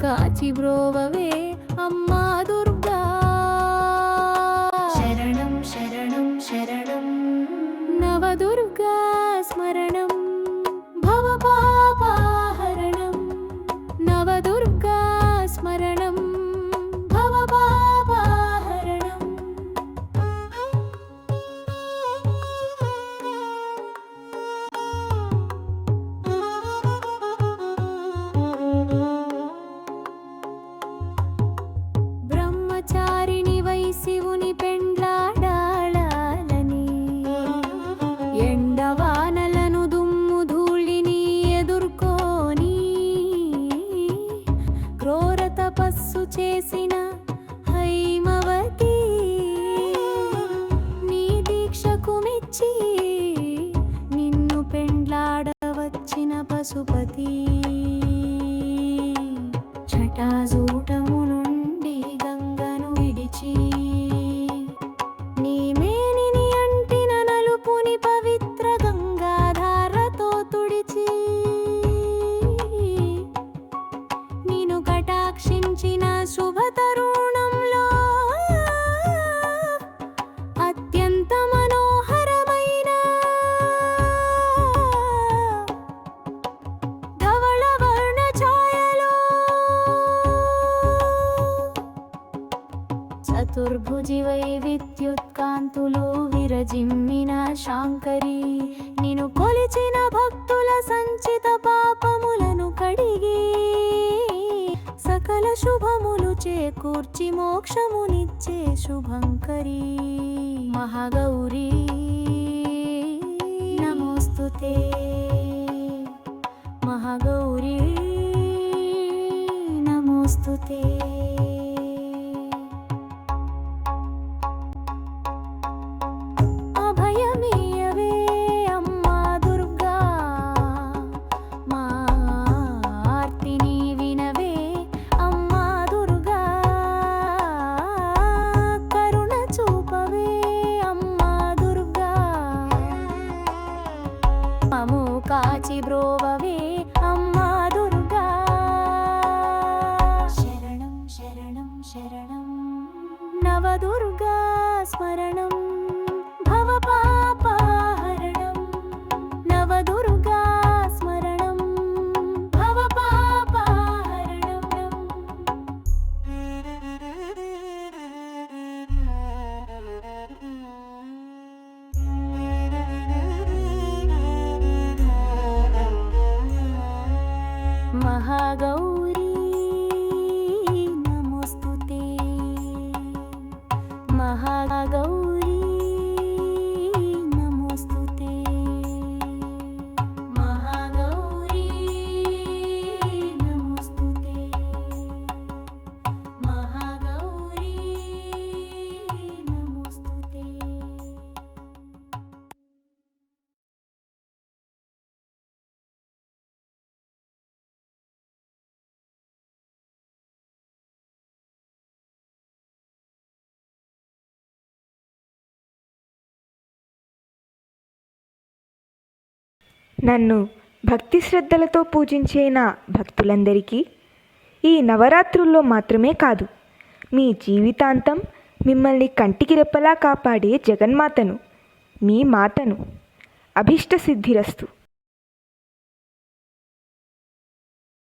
కాచి బ్రోవవే అమ్మా దుర్గా శరణం శరణం శరణం నవదుర్గా స్మరణం నిన్ను పెండ్లాడవచ్చిన పశుపతి. విద్యుత్కాంతులు విరజిమ్మిన శాంకరి. నిను కొలిచిన భక్తుల సంచిత పాపములను కడిగి సకల శుభములు చేకూర్చి మోక్షమునిచ్చే శుభంకరి. మహాగౌరీ నమోస్తుతే. మహాగౌరీ నమోస్తుతే. కాచి బ్రోవవే అమ్మా దుర్గా. శరణం శరణం శరణం. నవదుర్గా స్మరణం ಹಾಗೋ నన్ను భక్తి శ్రద్ధలతో పూజించే నా భక్తులందరికీ? ఈ నవరాత్రుల్లో మాత్రమే కాదు మీ జీవితాంతం మిమ్మల్ని కంటికి రెప్పలా కాపాడే జగన్మాతను మీ మాతను అభిష్ట సిద్ధిరస్తు